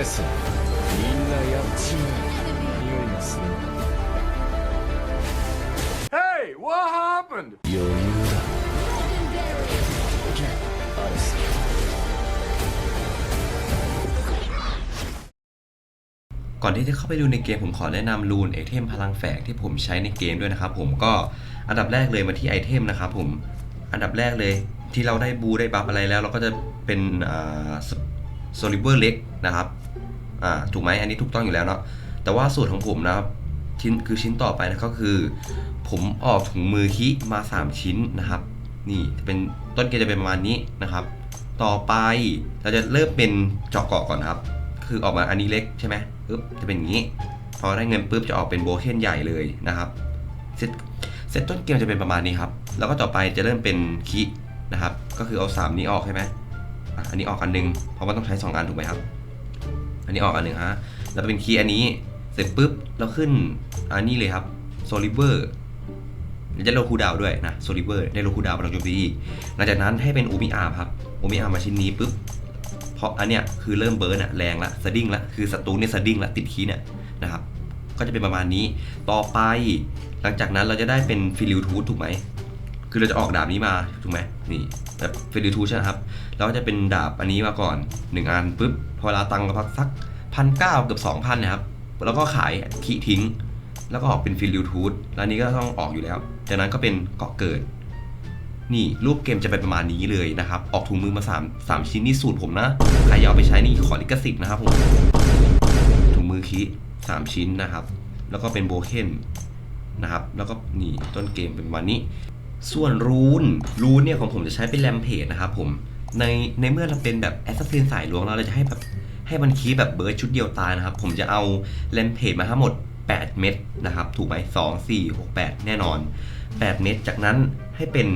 れすみんなやっちまえ匂いがする Hey, what happened? 余裕だアレス ก่อนที่จะเข้าไปดูในเกมผมขอแนะนำรูนไอเทมพลังแฝงที่ผมใช้ในเกมด้วยนะครับผมก็อันดับแรกเลยมาที่ไอเทมนะครับผมอันดับแรกเลยที่เราได้บูได้บัฟอะไรแล้ว เราก็จะเป็นโซลิเวอร์เล็กนะครับ อ่าถูกไหมอันนี้ถูกต้องอยู่แล้วเนาะแต่ว่าสูตรของผมนะครับชิ้นคือชิ้นต่อไปนะก็คือ ผมออกถุงมือคิมา 3 ชิ้นนะครับ นี่เป็นต้นเกมจะเป็นประมาณนี้นะครับ ต่อไปเราจะเริ่มเป็นเจาะเกาะก่อนครับ คือออกมาอันนี้เล็กใช่ไหมปึ๊บจะเป็นอย่างนี้พอได้เงินปุ๊บจะออกเป็นโบเคนใหญ่เลยนะครับเซตเซตต้นเกมจะเป็นประมาณนี้ครับ แล้วก็ต่อไปจะเริ่มเป็นคินะครับ ก็คือเอา 3 นี้ออกใช่ไหมอะอันนี้ออกอันหนึงเพราะว่าต้องใช้ 2 อันถูกไหมครับ อันนี้ออกอันหนึ่งฮะแล้วเป็นคีย์อันนี้ เสร็จปุ๊บเราขึ้นอันนี้เลยครับโซลิเวอร์จะโลคูดาวด้วยนะโซลิเวอร์ได้โลคูดาวพลังโจมตีอีกหลังจากนั้นให้เป็นอูมิอาร์ครับอูมิอาร์มาชิ้นนี้ปุ๊บเพราะอันเนี้ยคือเริ่มเบิร์นอะแรงละสดิ้งละคือศัตรูเนี่ยสดิ้งละติดคีย์เนี่ยนะครับก็จะเป็นประมาณนี้ต่อไป หลังจากนั้นเราจะได้เป็นฟิลิวทูธถูกไหมคือเราจะออกดาบนี้มาถูกไหมนี่แบบฟิลิวทูธใช่ไหมครับแล้วก็จะเป็นดาบอันนี้มาก่อน 1 อันปุ๊บ พอเวลาตังค์ก็พักสักพันเก้าเกือบสองพันนะครับ แล้วก็ขายคีทิ้ง แล้วก็ออกเป็นฟิลิวทูธแล้วนนี้ก็ต้องออกอยู่แล้ว จากนั้นก็เป็นเกาะเกิด นี่รูปเกมจะเป็นประมาณนี้เลยนะครับ ออกถุงมือมา3 3ชิ้นนี่สูตรผมนะ ใครอยากไปใช้นี่ขอลิขสิทธิ์นะครับผม ถุงมือคิ3ชิ้นนะครับ แล้วก็เป็นโบเคนนะครับ แล้วก็นี่ต้นเกมเป็นประมาณนี้ ส่วนรูน รูนเนี่ยของผมจะใช้เป็นแรมเพจนะครับผม ในในเมื่อเราเป็นแบบแอสซัสซินสายหลวงเราจะให้แบบให้มันคีแบบเบิร์ดชุดเดียวตายนะครับ ผมจะเอาแรมเพจมาทั้งหมด 8 เม็ดนะครับ ถูกไหม2 4 6 8แน่นอน 8 เม็ดจากนั้นให้เป็น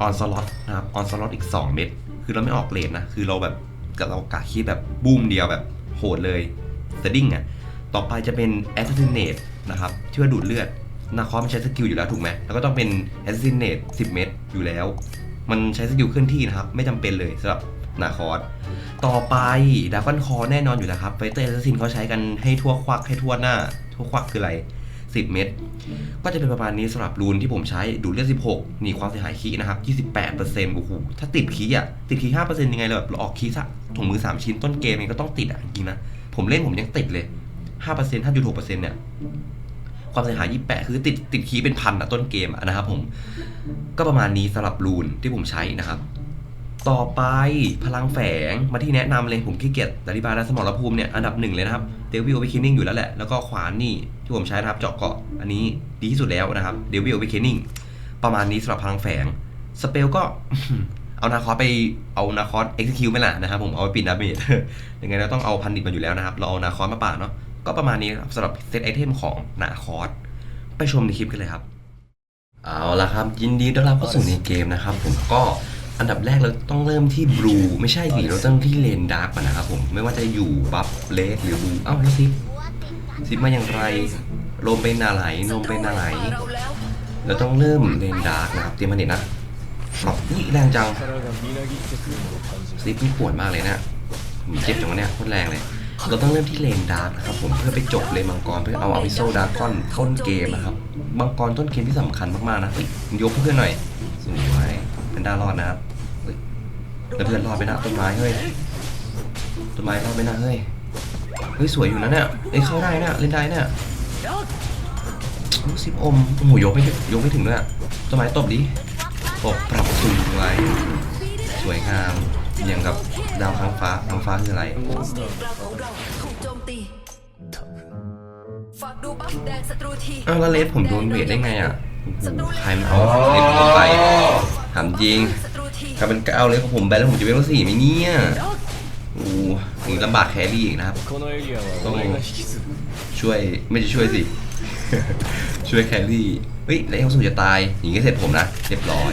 ออนสล็อตนะครับออนสล็อตอีก 2 เม็ดคือเราไม่ออกเลนนะ คือเราแบบกับเรากะคีแบบบูมเดียวแบบโหดเลยสดิ้งอะต่อไปจะเป็น Assassinate นะครับที่ว่าดูดเลือดนาคอมใช้สกิลอยู่แล้วถูกไหมแล้วก็ต้องเป็น Assassinate 10 เม็ดอยู่แล้ว มันใช้สกิลเคลื่อนที่นะครับ ไม่จำเป็นเลยสำหรับนาคอสต่อไปดาฟันคอแน่นอนอยู่แล้วครับไฟเตอร์แอสซัสซินเขาใช้กันให้ทั่วควักให้ทั่วหน้า ทั่วควักคืออะไร 10 เม็ดก็จะเป็นประมาณนี้สำหรับรูนที่ผมใช้ดูเลือด16นี่ความเสียหายคีนะครับ 28%โอ้โหถ้าติดคีอะ ติดคี5%ยังไงเราแบบเราออกคีสักถุงมือ 3 ชิ้นต้นเกมเองก็ต้องติดอะจริงนะ ผมเล่นผมยังติดเลย5% 5.6%เนี่ย ความเสียหาย 28 คือติดติดคีย์เป็นพันอะต้นเกมอะนะครับผมก็ประมาณนี้สำหรับรูนที่ผมใช้นะครับ ต่อไปพลังแฝงมาที่แนะนำเลยผมขี้เกียจอธิบายแล้วสมรภูมิเนี่ยอันดับหนึ่งเลยนะครับเดวิลวิคินิ่งอยู่แล้วแหละ แล้วก็ขวานนี่ที่ผมใช้นะครับเจาะเกาะอันนี้ดีที่สุดแล้วนะครับเดวิลวิคินิ่งประมาณนี้สำหรับพลังแฝงสเปลก็เอานาคอสไปเอานาคอสเอ็กซิคิวไม่ล่ะนะครับผมเอาไปปิดดาเมจยังไงเราต้องเอาพันดิตมาอยู่แล้วนะครับ เราเอานาคอสมาป่าเนาะ ก็ประมาณนี้ครับสำหรับเซตไอเทมของนาคอสไปชมในคลิปกันเลยครับ เอาละครับ ยินดีต้อนรับเข้าสู่ในเกมนะครับผมก็อันดับแรกเราต้องเริ่มที่บลูไม่ใช่สีเราต้องที่เลนดาร์กนะครับผมไม่ว่าจะอยู่บัฟเลสหรือบลูเอ้าแล้วซิปซิปมาอย่างไรลมเป็นนาไหลนมเป็นนาไหลเราต้องเริ่มเลนดาร์กนะครับเตรียมมาเด็ดนะหลอกนี่แรงจังซิปนี่ปวดมากเลยเนะมีเจ็บจังวะเนี่ยโคตรแรงเลย เราต้องเริ่มที่เลนดาร์กนะครับผมเพื่อไปจบเลนมังกรเพื่อเอาอาวิโซดาร์กอนต้นเกมนะครับมังกรต้นเกมที่สำคัญมากๆนะยกเพื่อนหน่อยสวยเป็นด้ารอดนะครับเฮ้ยแล้วเพื่อนรอดไปนะต้นไม้เฮ้ยต้นไม้รอดไปนะเฮ้ยเฮ้ยสวยอยู่นะเนี่ยเอ้ยเข้าได้นะเล่นได้เนี่ยลูกซิปอมโอ้โหยกไม่ถึงยกไม่ถึงเลยอะต้นไม้ตบดิตบปรับสูงไว้สวยงาม อย่างกับดาวค้างฟ้าค้างฟ้าคืออะไรอ้าวแล้วเลสผมโดนเวทได้ไงอะใครมันเอาเลสผมไปถามจริงถ้าเป็นเก้าเลยของผมแบนแล้วผมจะเป็นว่าสี่ไหมเนี่ยโอ้นี่ลำบากแครี่อีกนะครับต้องช่วยไม่จะช่วยสิ ช่วยแครี่เฮ้ยแล้วเขาสุจะตายอย่างนี้เสร็จผมนะเรียบร้อย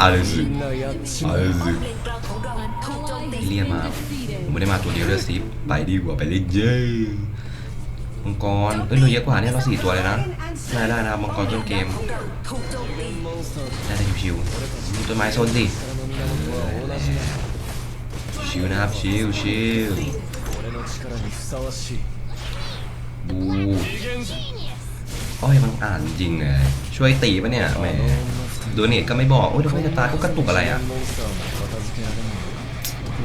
อะไรสิอะไรสิเรียมาผมไม่ได้มาตัวเดียวเลยสิไปดีกว่าไปเลยเย้มังกรเอ้ยเราเยอะกว่านี่เราสี่ตัวเลยนะได้ได้นะมังกรต้นเกมได้ชิวๆมีต้นไม้โซนสิชิวนะครับชิวชิวบูอ้อยมันอ่านจริงเลยช่วยตีปะเนี่ยแหม ดูเนตก็ไม่บอก โอ้ยทำไมจะตายก็กระตุกอะไรอะ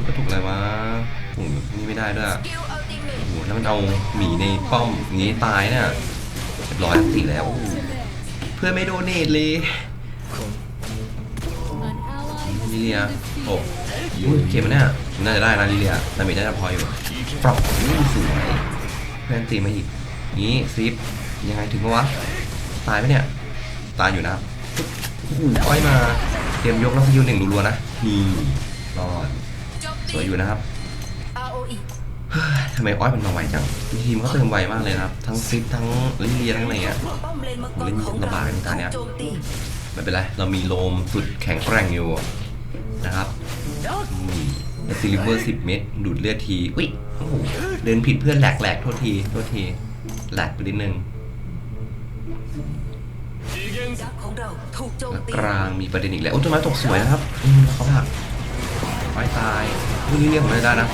กระตุกอะไรวะโอ้ยนี่ไม่ได้ด้วยโอ้แล้วมันเอาหมีในป้อมงนี้ตายเนี่ยเรียบร้อยตีแล้ว เพื่อไม่โดนเนตเลยลิเลียโอ้เกมมันเนี่ยน่าจะได้นะลิเลียดาเมจน่าจะพออยู่ฟรอกนี่สวยเพื่อนตีมาอีกงี้ซิปยังไงถึงวะตายไหมเนี่ย ตายอยู่นะ อ้อ้อยมา เตรียมยกแล้วสกิลหนึ่งรัวๆนะ นี่รอด สวยอยู่นะครับทำไมอ้อยมันมาไวจัง ทีมเขาเติมไวมากเลยครับ ทั้งซิปทั้งลิเลียทั้งอะไรเงี้ยป้อมเล่นลำบากในตาเนี้ยไม่เป็นไร เรามีโลมสุดแข็งแกร่งอยู่นะครับนี่ซิลิเวอร์สิบเม็ดดูดเลือดที อุ้ยโอ้โหเดินผิดเพื่อนแหลกแหลกโทษที โทษที แหลกไปนิดนึง ยักษ์ของเราถูกโจมแล้วตีกลางมีประเด็นอีกแล้วโอ้ต้นไม้ตกสวยนะครับอืมเขาผักไม้ตายอุ้นี่เรียกผมไม่ได้นะ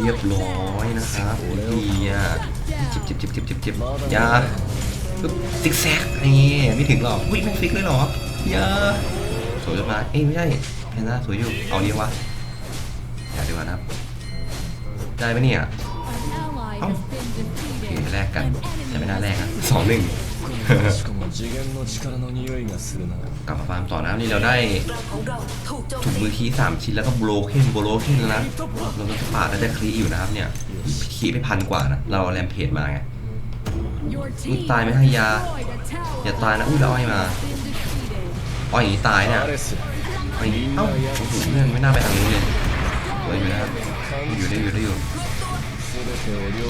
เรียบร้อยนะครับโอ้ยดีอะจิบจิบจิบจิบจิบจิบยาปึ๊บซิกแซกนี่ไม่ถึงหรอกอุ้ยไม่ฟิกเลยหรอยาสวยจนมาเอ้ยไม่ใช่แพนด้าสวยอยู่เอาเดียววะอย่าดีกว่านะครับได้ไหมเนี่ย An ally Oh. has been โอเไแลกกันจะไม่น่าแลกอะสองหนึ่งกลับมาฟาร์มต่อนะนี่เราได้ถุงมือคีสามชิ้นแล้วก็โบรเคนโบรเคนแล้วนะเราก็ปาดแล้วได้คลีอยู่นะครับเนี่ยคีไปพันกว่านะเราแรมเพจมาไงมึงตายไหม่ให้ยาอย่าตายนะอุ้ยเราอ้อยมาอ้อยนี้ตายเนี่ยอ้อยเอ้าโอ้โหเรื่องไม่น่าไปทางนี้เลยสวยอยู่นะอยู่ได้อยู่ได้อยู่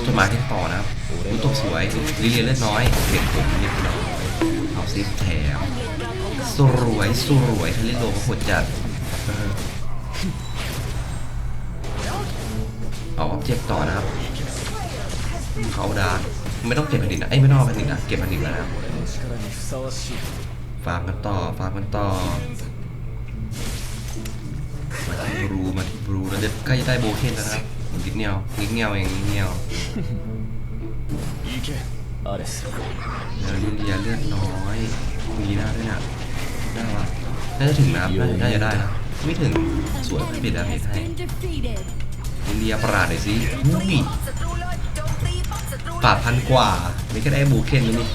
ต้นไม้ที่ต่อนะครับรู้ตัวสวยลิเลียเลือดน้อยเด็กผมเด็กน้อยเอาซิปแถมสรวยสรวยทะเลโลก็โหดจัดเอาออบเจกต์ต่อนะครับเขาดาไม่ต้องเก็บผลิตนะไอ้ไม่ต้องผลิตนะเก็บผลิตแล้วนะฟาร์มกันต่อฟาร์มกันต่อมาที่บรูมาที่บรูเด็จใกล้ได้โบเคนแล้วนะครับ นิดเดียวนิดเดียวเองนิดเดียวเดี๋ยวลิเลียเลือดน้อยมีหน้าด้วยนะได้วะน่าจะถึงนะน่าจะได้นะไม่ถึงสวยไม่ปิดดาเมให้อินเดียประหลาดหน่อยสิอุ้ยปาดพันกว่าไม่ก็ได้บูเคนนี่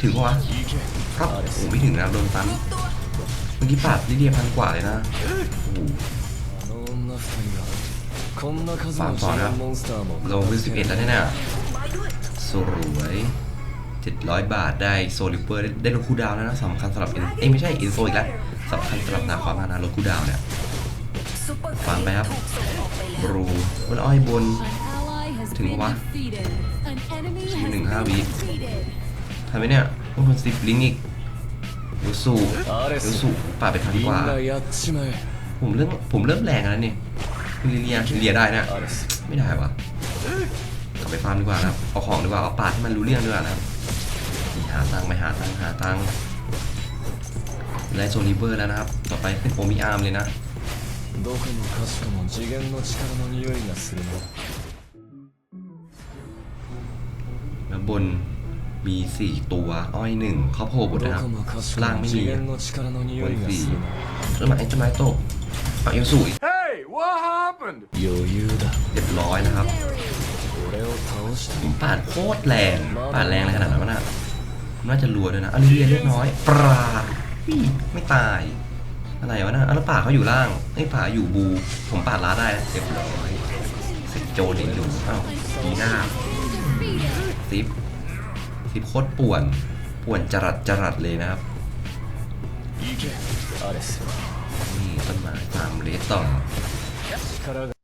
ถึงปะวะครับโอ้ไม่ถึงนะโดนตันเมื่อกี้ปาดลิเดียพันกว่าเลยนะโอ้ สามสองนะเราเป็นสิบเอ็ดแล้วเนี่ยนะสวยเจ็ดร้อยบาทได้โซลิเปอร์ได้โลคูดาวแล้วนะสำคัญสำหรับเอ็นเอ้ไม่ใช่เอ็นโซอีกแล้วสำคัญสำหรับนาความนาโลคูดาวเนี่ยฟังไปครับบรูมันอ้อยบน ถึงวะหนึ่งห้าวิทำไมเนี่ยพวกคนสิบลิงอีกยูสูยูสูป่าไปทางกว่าผมเริ่มผมเริ่มแรงแล้วเนี่ย ลิเลียเลียได้นะ ไม่ได้วะกลับไปฟาร์มดีกว่าครับ เอาของดีกว่า เอาปาดให้มันรู้เรื่องดีกว่านะครับหาตังไปหาตังหาตังและโซลิเวอร์แล้วนะครับ ต่อไปขึ้นโอมิอาร์มเลยนะแล้วบนมี 4 ตัว อ้อยหนึ่งครอโพบดนะครับ ล่างไม่มีบนสี่ต้นไม้ต้นไม้ตกเอาเอวสูย What happened อยู่ยืดเรียบร้อยนะครับปาดโคตรแรงปาดแรงอะไขนาดนั้นวะน่ะน่าจะรัวด้วยนะอันนี้เล็กน้อยปลาไม่ตาย อะไรวะนะอันป่าเขาอยู่ล่างไอ้ป่าอยู่บู ผมปาดล้าได้เรียบร้อยเสร็จโจเด่นอยู่อ้าวดีหน้าซิปซิปโคตรป่วนป่วนจรัดจรัดเลยนะครับนี่ต้นไม้ตามเลสต่อ 力が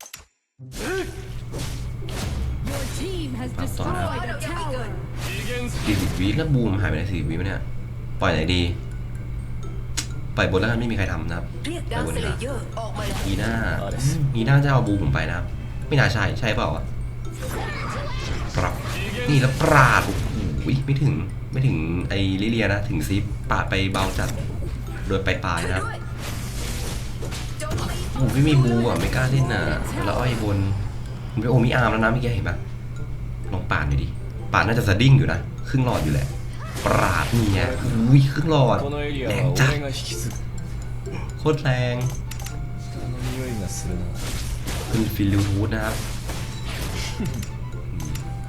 Your team has Tao tỏ nào? destroyed a tower. สี่สิบวิแล้วบูมหายไปไหนสี่สิบวิวะเนี่ย ปล่อยไหนดี ปล่อยบนแล้วกันไม่มีใครทำนะครับ เรียกดาวเซเลเยอร์ออกมาแล้วมีหน้า มีหน้าจะเอาบูผมไปนะครับ ไม่น่าใช่ใช่เปล่าวะปรับนี่แล้วปราดโอ้โหไม่ถึงไม่ถึงไอ้ลิเลียนะ ถึงซิปปาดไปเบาจัด โดยไปปลายๆนะครับ ด้วย ผมไม่มีบูอะไม่กล้าเล่นอะแล้วอ้อยบนผมไปโอมีอาร์มแล้วนะเมื่อกี้เห็นปะลองปาดดูดิปาดน่าจะสะดิ้งอยู่นะครึ่งหลอดอยู่แหละปราดนี่ไงอุ้ยครึ่งหลอดแรงจัดโคตรแรงขึ้นฟิลิวูดนะครับ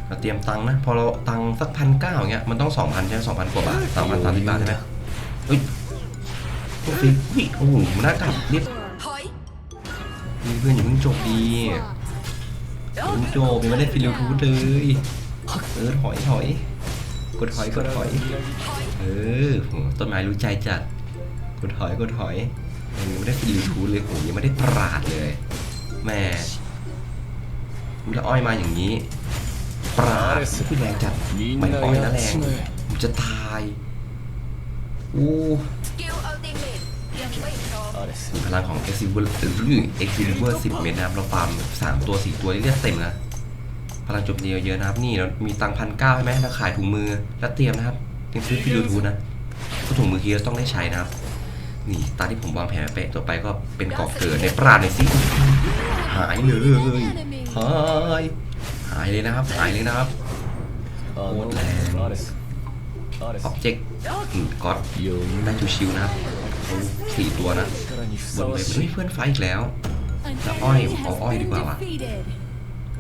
เราเตรียมตังนะ พอเราตังสักพันเก้าเงี้ยมันต้องสองพันใช่ไหมสองพันกว่าบาทสองพันสามสิบบาทใช่ไหมเฮ้ยฟิอุ้ยโอ้โหมันน่ากลักนิด มีเพื่อนอยู่เพิ่งจบดีเพิ่งจบยังไม่ได้ฟิลิวทูธเลยเออถอยถอยกดถอยกดถอย เออต้นไม้รู้ใจจัด กดถอยกดถอยยังไม่ได้ฟิลิวทูธเลยผมยังไม่ได้ปราดเลยแม่อุ้ยลอ้อยมาอย่างนี้ ปราดพี่แรงจัดไม่อ้อยนะแรงผมจะตายโอ้ พลังของเ e x i b u r e x i b u r 10 เมตรนะครับเราฟาร์ม3ตัวสี่ตัวเรียกเต็มนะพลังจบเดียวเยอะนะครับ นี่เรามีตังพันเก้าใช่ไหมเราขายถุงมือแล้วเตรียมนะครับเตรียมซื้อฟิลูทูนะเพถุงมือที่เต้องได้ใช้นะครับ นี่ตาที่ผมวางแผนไปต่อไปก็เป็นกอกเกิดในปราณในซิหายเลยหายหายเลยนะครับหายเลยนะครับโคตรแรงอ็อบเจกต์ก็อดได้ชิวๆนะครับ สี่ตัวนะบนไปยเฮ้ยเพื่อนไฟอีกแล้วจะอ้อยเอาอ้อยดีกว่าวะ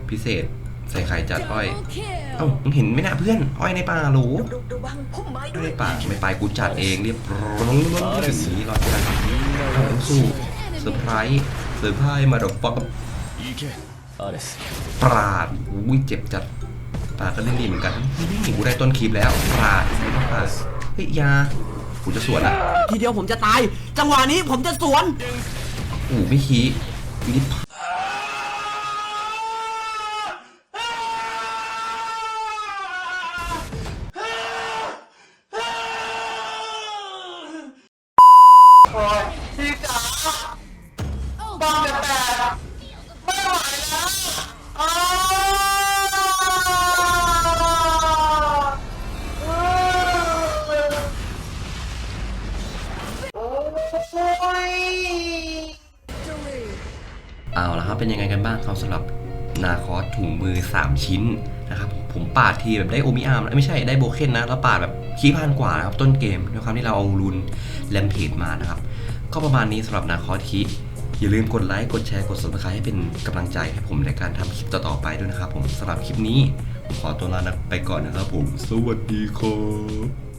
พิเศษใส่ไข่จัดอ้อย เอ้ามึงเห็นไหมนะเพื่อน อ้อยในป่าหรูไม่ป่าไม่ไปกูจัดเองเรียบร้อยสีรอจันเอาสู้เซอร์ไพรส์เซอร์ไพรส์มาดอกฟอกปราดอุ้ยเจ็บจัดปราดก็เล่นดีเหมือนกันนี่กูได้ต้นคลิปแล้วปราดไม่ต้องปราดเฮ้ยยา กูจะสวนอะ ทีเดียวผมจะตาย จังหวะนี้ผมจะสวน อูไม่ขี้นี่เอา นาคอสถุงมือ 3 ชิ้นนะครับผมปาดทีแบบได้โอมิอาร์มไม่ใช่ได้โบเคนนะ แล้วปาดแบบขี้พันกว่านะครับ ต้นเกมด้วยความที่เราเอารุนแลมเพจมานะครับ ก็ประมาณนี้สำหรับนาคอสคิอย่าลืมกดไลค์กดแชร์กด subscribe ให้เป็นกำลังใจให้ผมในการทำคลิปต่อๆไปด้วยนะครับผมสำหรับคลิปนี้ขอตัวลาไปก่อนนะครับผม สวัสดีครับ